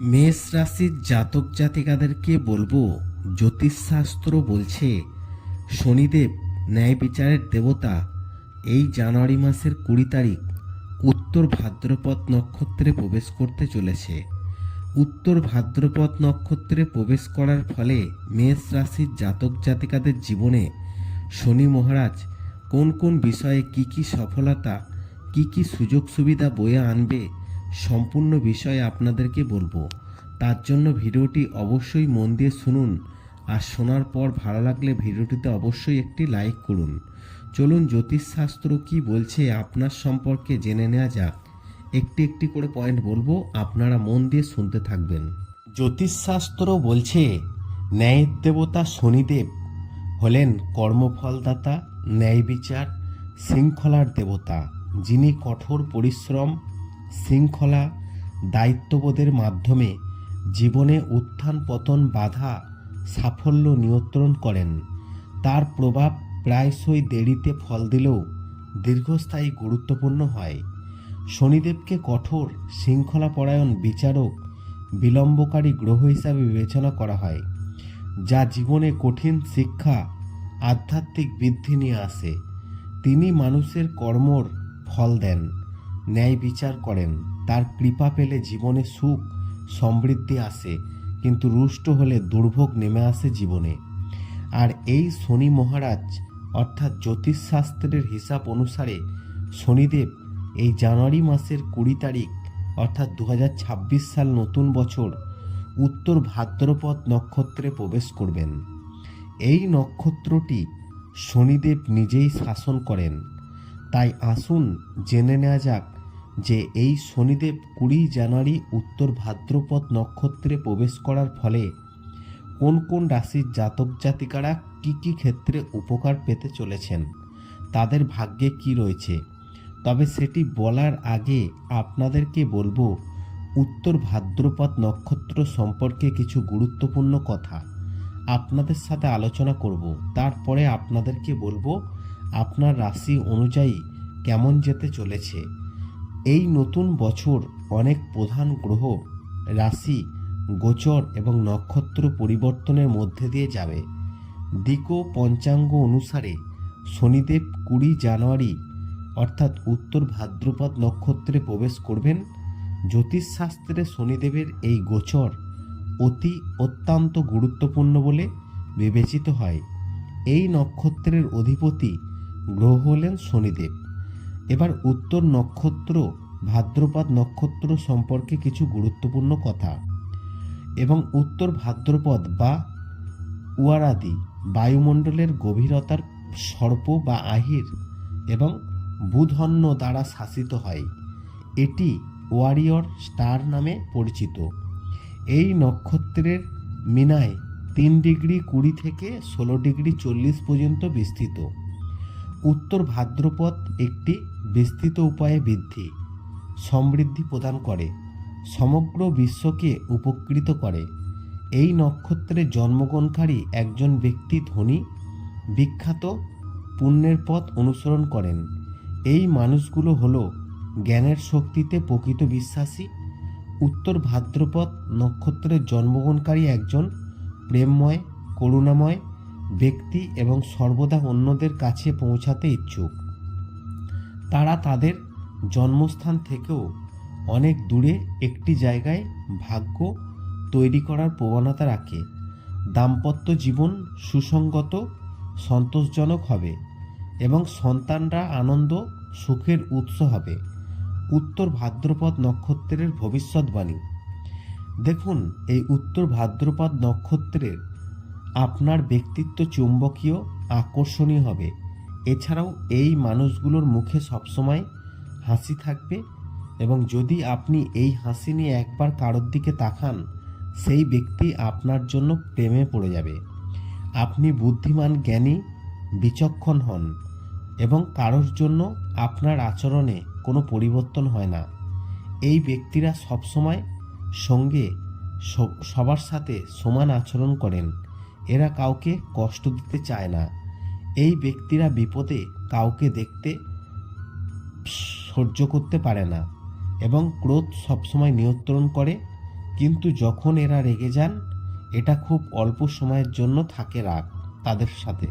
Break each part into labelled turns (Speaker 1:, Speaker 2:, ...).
Speaker 1: মেষ রাশির জাতক জাতিকাদেরকে বলব, জ্যোতিষশাস্ত্র বলছে, শনিদেব ন্যায় বিচারের দেবতা, এই জানুয়ারি মাসের কুড়ি তারিখ উত্তর ভাদ্রপদ নক্ষত্রে প্রবেশ করতে চলেছে। উত্তর ভাদ্রপদ নক্ষত্রে প্রবেশ করার ফলে মেষ রাশির জাতক জাতিকাদের জীবনে শনি মহারাজ কোন কোন বিষয়ে কি কি সফলতা, কি কি সুযোগ সুবিধা বয়ে আনবে সম্পূর্ণ বিষয়ে আপনাদেরকে বলব। তার জন্য ভিডিওটি অবশ্যই মন দিয়ে শুনুন। আর শোনার পর ভালো লাগলে ভিডিওটিতে অবশ্যই একটি লাইক করুন। চলুন জ্যোতিষশাস্ত্র কি বলছে আপনার সম্পর্কে জেনে নেওয়া যাক। একটি একটি করে পয়েন্ট বলব, আপনারা মন দিয়ে শুনতে থাকবেন। জ্যোতিষশাস্ত্র বলছে ন্যায়ের দেবতা শনিদেব হলেন কর্মফলদাতা, ন্যায় বিচার, শৃঙ্খলার দেবতা, যিনি কঠোর পরিশ্রম শৃঙ্খলা দায়িত্ববোধের মাধ্যমে জীবনে উত্থান পতন বাধা সাফল্য নিয়ন্ত্রণ করেন। তার প্রভাব প্রায়শই দেরিতে ফল দিলেও দীর্ঘস্থায়ী গুরুত্বপূর্ণ হয়। শনিদেবকে কঠোর শৃঙ্খলাপরায়ণ বিচারক বিলম্বকারী গ্রহ হিসাবে বিবেচনা করা হয়, যা জীবনে কঠিন শিক্ষা, আধ্যাত্মিক বৃদ্ধি নিয়ে আসে। তিনি মানুষের কর্মর ফল দেন। ন্যায় বিচার করেন। তার কৃপা পেলে জীবনে সুখ, সমৃদ্ধি আসে, কিন্তু রুষ্ট হলে দুর্ভোগ নেমে আসে জীবনে। আর এই শনি মহারাজ, অর্থাৎ জ্যোতিষশাস্ত্রের হিসাব অনুসারে শনিদেব এই জানুয়ারি মাসের কুড়ি তারিখ, অর্থাৎ দু হাজার ছাব্বিশ সাল নতুন বছর, উত্তর ভাদ্রপদ নক্ষত্রে প্রবেশ করবেন। এই নক্ষত্রটি শনিদেব নিজেই শাসন করেন। তাই আসুন, জেনে নেওয়া যাক যে এই শনিদেব কুড়ি জানুয়ারি উত্তর ভাদ্রপদ নক্ষত্রে প্রবেশ করার ফলে কোন কোন রাশির জাতক জাতিকারা কি কি ক্ষেত্রে উপকার পেতে চলেছেন, তাদের ভাগ্যে কি রয়েছে? তবে সেটি বলার আগে আপনাদেরকে বলব, উত্তর ভাদ্রপদ নক্ষত্র সম্পর্কে কিছু গুরুত্বপূর্ণ কথা। আপনাদের সাথে আলোচনা করব। তারপরে আপনাদেরকে বলব, আপনার রাশি অনুযায়ী কেমন যেতে চলেছে। এই নতুন বছর অনেক প্রধান গ্রহ, রাশি, গোচর এবং নক্ষত্র পরিবর্তনের মধ্যে দিয়ে যাবে। দিক পঞ্চাঙ্গ অনুসারে শনিদেব কুড়ি জানুয়ারি, অর্থাৎ উত্তর ভাদ্রপদ নক্ষত্রে প্রবেশ করবেন। জ্যোতিষশাস্ত্রে শনিদেবের এই গোচর অতি অত্যন্ত গুরুত্বপূর্ণ বলে বিবেচিত হয়। এই নক্ষত্রের অধিপতি গ্রহ হলেন শনিদেব। এবার উত্তর নক্ষত্র, ভাদ্রপদ নক্ষত্র সম্পর্কে কিছু গুরুত্বপূর্ণ কথা। এবং উত্তর ভাদ্রপদ বা উয়ারাদি বায়ুমণ্ডলের গভীরতার সর্প বা আহির এবং বুধন্য দ্বারা শাসিত হয়। এটি ওয়ারিয়র স্টার নামে পরিচিত। এই নক্ষত্রের মিনায় তিন ডিগ্রি কুড়ি থেকে ষোলো ডিগ্রি চল্লিশ পর্যন্ত বিস্তৃত। উত্তর ভাদ্রপদ একটি বিস্তৃত উপায়ে বৃদ্ধি, সমৃদ্ধি প্রদান করে, সমগ্র বিশ্বকে উপকৃত করে। এই নক্ষত্রে জন্মগ্রহণকারী একজন ব্যক্তি ধনী, বিখ্যাত, পুণ্যের পথ অনুসরণ করেন। এই মানুষগুলো হলো জ্ঞানের শক্তিতে প্রকৃত বিশ্বাসী। উত্তর ভাদ্রপদ নক্ষত্রের জন্মগ্রহণকারী একজন প্রেমময়, করুণাময় ব্যক্তি এবং সর্বদা অন্যদের কাছে পৌঁছাতে ইচ্ছুক। তারা তাদের জন্মস্থান থেকেও অনেক দূরে একটি জায়গায় ভাগ্য তৈরি করার প্রবণতা রাখে। দাম্পত্য জীবন সুসংগত, সন্তোষজনক হবে এবং সন্তানরা আনন্দ, সুখের উৎস হবে। উত্তর ভাদ্রপদ নক্ষত্রের ভবিষ্যৎবাণী দেখুন, এই উত্তর ভাদ্রপদ নক্ষত্রের আপনার ব্যক্তিত্ব চুম্বকীয়, আকর্ষণীয় হবে। এছাড়াও এই মানুষগুলোর মুখে সবসময় হাসি থাকবে এবং যদি আপনি এই হাসি নিয়ে একবার কারোর দিকে তাকান, সেই ব্যক্তি আপনার জন্য প্রেমে পড়ে যাবে। আপনি বুদ্ধিমান, জ্ঞানী, বিচক্ষণ হন এবং কারোর জন্য আপনার আচরণে কোনো পরিবর্তন হয় না। এই ব্যক্তিরা সবসময় সঙ্গে সবার সাথে সমান আচরণ করেন। এরা কাউকে কষ্ট দিতে চায় না। এই ব্যক্তিরা বিপদে কাউকে দেখতে সহ্য করতে পারে না এবং ক্রোধ সবসময় নিয়ন্ত্রণ করে। কিন্তু যখন এরা রেগে যান, এটা খুব অল্প সময়ের জন্য থাকে রাগ তাদের সাথে।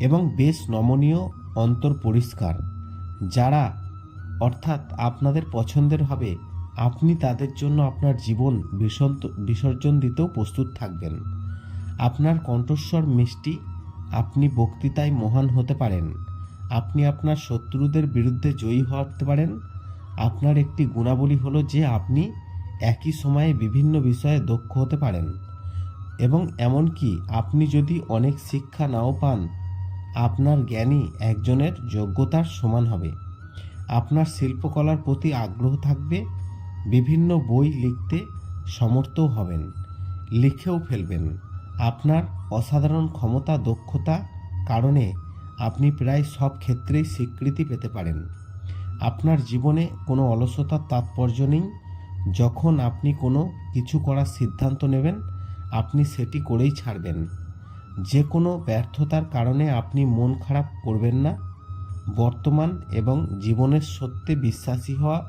Speaker 1: এবং বেশ নমনীয় অন্তর পরিষ্কার, যারা অর্থাৎ আপনাদের পছন্দের হবে, আপনি তাদের জন্য আপনার জীবন বিসর্জন দিতেও প্রস্তুত থাকবেন। আপনার কণ্ঠস্বর মিষ্টি আপনি বক্তৃতায় মহান হতে পারেন। আপনি আপনার শত্রুদের বিরুদ্ধে জয়ী হতে পারেন। আপনার একটি গুণাবলী হলো যে আপনি একই সময়ে বিভিন্ন বিষয়ে দক্ষ হতে পারেন। এবং এমনকি আপনি যদি অনেক শিক্ষা নাও পান, আপনার জ্ঞানই একজনের যোগ্যতার সমান হবে। আপনার শিল্পকলার প্রতি আগ্রহ থাকবে, বিভিন্ন বই লিখতে সমর্থও হবেন, লিখেও ফেলবেন। আপনার অসাধারণ ক্ষমতা, দক্ষতা কারণে আপনি প্রায় সব ক্ষেত্রেই স্বীকৃতি পেতে পারেন। আপনার জীবনে কোনো অলসতার তাৎপর্য নেই। যখন আপনি কোনো কিছু করার সিদ্ধান্ত নেবেন, আপনি সেটি করেই ছাড়বেন। যে কোনো ব্যর্থতার কারণে আপনি মন খারাপ করবেন না। বর্তমান এবং জীবনের সত্যে বিশ্বাসী হওয়া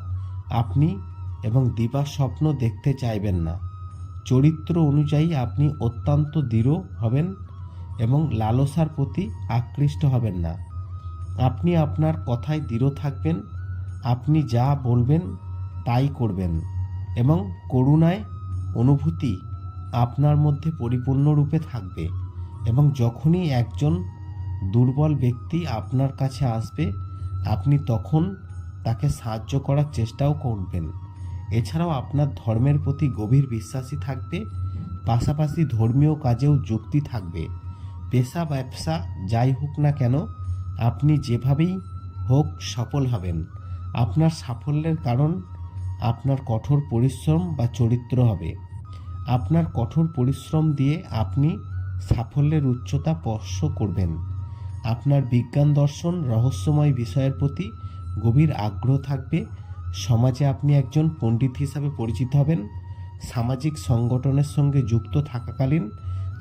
Speaker 1: আপনি এবং দিবা স্বপ্ন দেখতে চাইবেন না। চরিত্র অনুযায়ী আপনি অত্যন্ত দৃঢ় হবেন এবং লালসার প্রতি আকৃষ্ট হবেন না। আপনি আপনার কথায় দৃঢ় থাকবেন, আপনি যা বলবেন তাই করবেন এবং করুণায় অনুভূতি আপনার মধ্যে পরিপূর্ণরূপে থাকবে এবং যখনই একজন দুর্বল ব্যক্তি আপনার কাছে আসবে, আপনি তখন তাকে সাহায্য করার চেষ্টাও করবেন। এছাড়াও আপনার ধর্মের প্রতি গভীর বিশ্বাসী থাকবে, পাশাপাশি ধর্মীয় কাজেও যুক্তি থাকবে। পেশা, ব্যবসা, যাই হোক না কেন, আপনি যেভাবেই হোক সফল হবেন। আপনার সাফল্যের কারণ আপনার কঠোর পরিশ্রম বা চরিত্র হবে। আপনার কঠোর পরিশ্রম দিয়ে আপনি সাফল্যের উচ্চতা স্পর্শ করবেন। আপনার বিজ্ঞান দর্শন রহস্যময় বিষয়ের প্রতি গভীর আগ্রহ থাকবে সমাজে আপনি একজন পণ্ডিত হিসাবে পরিচিত হবেন, সামাজিক সংগঠনের সঙ্গে যুক্ত থাকাকালীন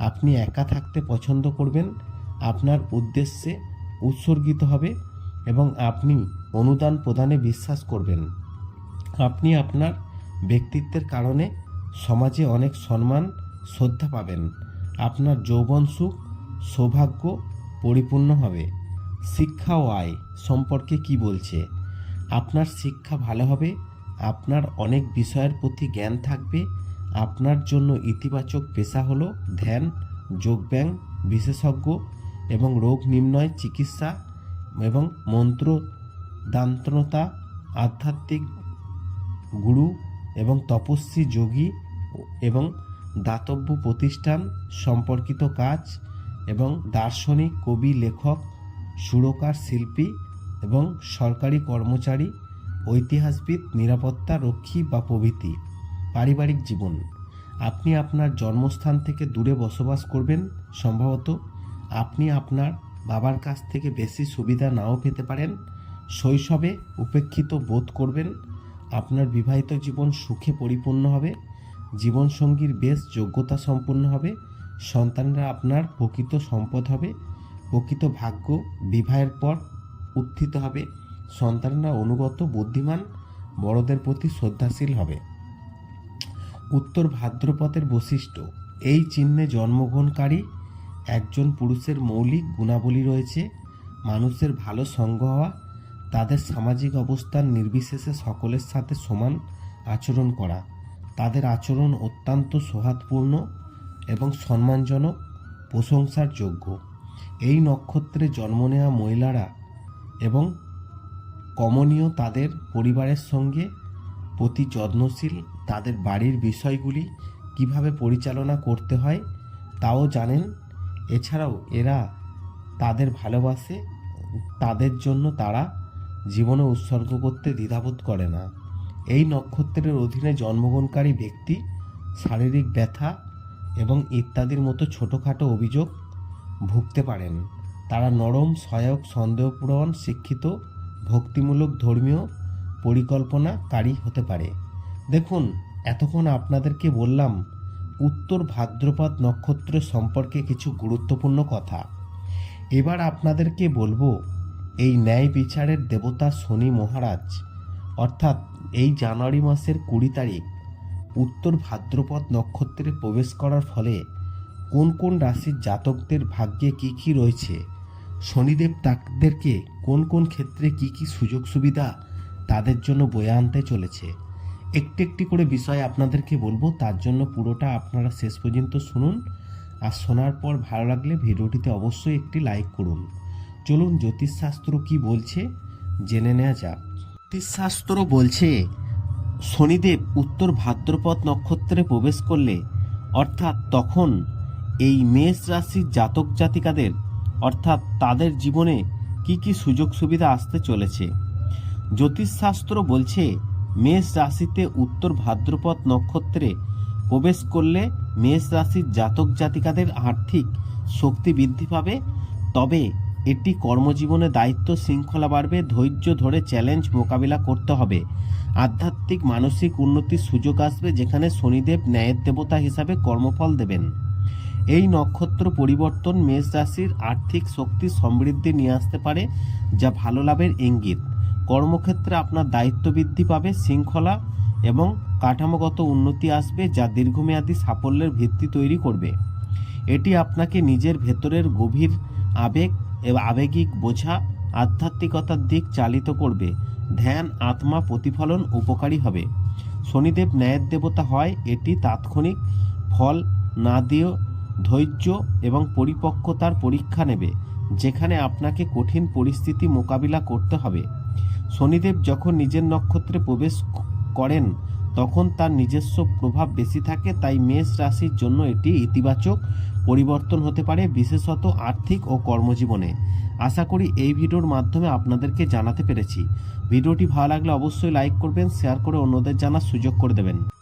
Speaker 1: আপনি একা থাকতে পছন্দ করবেন, আপনার উদ্দেশ্যে উৎসর্গিত হবে এবং আপনি অনুদান প্রদানে বিশ্বাস করবেন। আপনি আপনার ব্যক্তিত্বের কারণে সমাজে অনেক সম্মান, শ্রদ্ধা পাবেন। আপনার যৌবন সুখ, সৌভাগ্য পরিপূর্ণ হবে। শিক্ষা ও আয় সম্পর্কে কি বলছে? আপনার শিক্ষা ভালো হবে, আপনার অনেক বিষয়ের প্রতি জ্ঞান থাকবে, আপনার জন্য ইতিবাচক পেশা হলো ধ্যান যোগব্যায়াম বিশেষজ্ঞ এবং রোগ নির্ণয়, চিকিৎসা এবং মন্ত্র দান্ত্রতা আধ্যাত্মিক গুরু এবং তপস্বী যোগী এবং দাতব্য প্রতিষ্ঠান, সম্পর্কিত কাজ এবং দার্শনিক, কবি, লেখক, সুরকার, শিল্পী এবং সরকারি কর্মচারী, ঐতিহাসবিদ, নিরাপত্তা রক্ষী বা প্রভৃতি, পারিবারিক জীবন। আপনি আপনার জন্মস্থান থেকে দূরে বসবাস করবেন। সম্ভবত আপনি আপনার বাবার কাছ থেকে বেশি সুবিধা নাও পেতে পারেন। শৈশবে উপেক্ষিত বোধ করবেন। আপনার বিবাহিত জীবন সুখে পরিপূর্ণ হবে। জীবনসঙ্গীর বেশ যোগ্যতা সম্পন্ন হবে। সন্তানরা আপনার প্রকৃত সম্পদ হবে। প্রকৃত ভাগ্য বিবাহের পর উত্থিত হবে। সন্তানরা অনুগত, বুদ্ধিমান, বড়দের প্রতি শ্রদ্ধাশীল হবে। উত্তর ভাদ্রপথের বৈশিষ্ট্য এই চিহ্নে জন্মগ্রহণকারী একজন পুরুষের মৌলিক গুণাবলী রয়েছে। মানুষের ভালো সঙ্গ হওয়া, তাদের সামাজিক অবস্থান নির্বিশেষে সকলের সাথে সমান আচরণ করা। তাদের আচরণ অত্যন্ত সৌহার্দপূর্ণ এবং সম্মানজনক, প্রশংসার যোগ্য। এই নক্ষত্রে জন্ম নেওয়া মহিলারা এবং কমনীয় তাদের পরিবারের সঙ্গে প্রতি যত্নশীল তাদের বাড়ির বিষয়গুলি কীভাবে পরিচালনা করতে হয় তাও জানেন। এছাড়াও এরা তাদের ভালোবাসে, তাদের জন্য তারা জীবনে উৎসর্গ করতে দ্বিধাবোধ করে না। এই নক্ষত্রের অধীনে জন্মগ্রহণকারী ব্যক্তি শারীরিক ব্যথা এবং ইত্যাদির মতো ছোটোখাটো অভিযোগ ভুগতে পারেন। তারা নরম, সহায়ক, সন্দেহপূরণ, শিক্ষিত, ভক্তিমূলক, ধর্মীয় পরিকল্পনাকারী হতে পারে। দেখুন, এতক্ষণ আপনাদেরকে বললাম, উত্তর ভাদ্রপদ নক্ষত্র সম্পর্কে কিছু গুরুত্বপূর্ণ কথা। এবার আপনাদেরকে বলব, এই ন্যায় বিচারের দেবতা শনি মহারাজ, অর্থাৎ এই জানুয়ারি মাসের কুড়ি তারিখ, উত্তর ভাদ্রপদ নক্ষত্রে প্রবেশ করার ফলে কোন কোন রাশির জাতকদের ভাগ্যে কি কি রয়েছে শনিদেব তাদেরকে কোন কোন ক্ষেত্রে কি কি সুযোগ সুবিধা তাদের জন্য বয়ে আনতে চলেছে। একটি একটি করে বিষয় আপনাদেরকে বলব, তার জন্য পুরোটা আপনারা শেষ পর্যন্ত শুনুন। আর শোনার পর ভালো লাগলে ভিডিওটিতে অবশ্যই একটি লাইক করুন। চলুন জ্যোতিষশাস্ত্র কি বলছে জেনে নেওয়া যাক। জ্যোতিষশাস্ত্র বলছে, শনিদেব উত্তর ভাদ্রপদ নক্ষত্রে প্রবেশ করলে, অর্থাৎ তখন এই মেষ রাশির জাতক জাতিকাদের অর্থাৎ তাদের জীবনে কি কি সুযোগ সুবিধা আসতে চলেছে। জ্যোতিষশাস্ত্র বলছে, মেষ রাশিতে উত্তর ভাদ্রপদ নক্ষত্রে প্রবেশ করলে মেষ রাশির জাতক জাতিকাদের আর্থিক শক্তি বৃদ্ধি পাবে। তবে এটি কর্মজীবনে দায়িত্ব শৃঙ্খলা বাড়বে, ধৈর্য ধরে চ্যালেঞ্জ মোকাবিলা করতে হবে। আধ্যাত্মিক মানসিক উন্নতির সুযোগ আসবে, যেখানে শনিদেব ন্যায়ের দেবতা হিসাবে কর্মফল দেবেন। এই নক্ষত্র পরিবর্তন মেষ রাশির আর্থিক শক্তি সমৃদ্ধি নিয়ে আসতে পারে, যা ভালো লাভের ইঙ্গিত। কর্মক্ষেত্রে আপনার দায়িত্ব বৃদ্ধি পাবে, শৃঙ্খলা এবং কাঠামোগত উন্নতি আসবে, যা দীর্ঘমেয়াদী সাফল্যের ভিত্তি তৈরি করবে। এটি আপনাকে নিজের ভেতরের গভীর আবেগ এবং, আবেগিক বোঝা, আধ্যাত্মিকতার দিক চালিত করবে। ধ্যান, আত্মা প্রতিফলন উপকারী হবে। শনিদেব ন্যায়ের দেবতা হয়, এটি তাৎক্ষণিক ফল না দিয়েও ধৈর্য এবং পরিপক্কতার পরীক্ষা নেবে, যেখানে আপনাকে কঠিন পরিস্থিতি মোকাবিলা করতে হবে। শনিদেব যখন নিজের নক্ষত্রে প্রবেশ করেন, তখন তার নিজস্ব প্রভাব বেশি থাকে, তাই মেষ রাশির জন্য এটি ইতিবাচক পরিবর্তন হতে পারে, বিশেষত আর্থিক ও কর্মজীবনে। আশা করি এই ভিডিওর মাধ্যমে আপনাদেরকে জানাতে পেরেছি। ভিডিওটি ভালো লাগলে অবশ্যই লাইক করবেন, শেয়ার করে অন্যদের জানার সুযোগ করে দেবেন।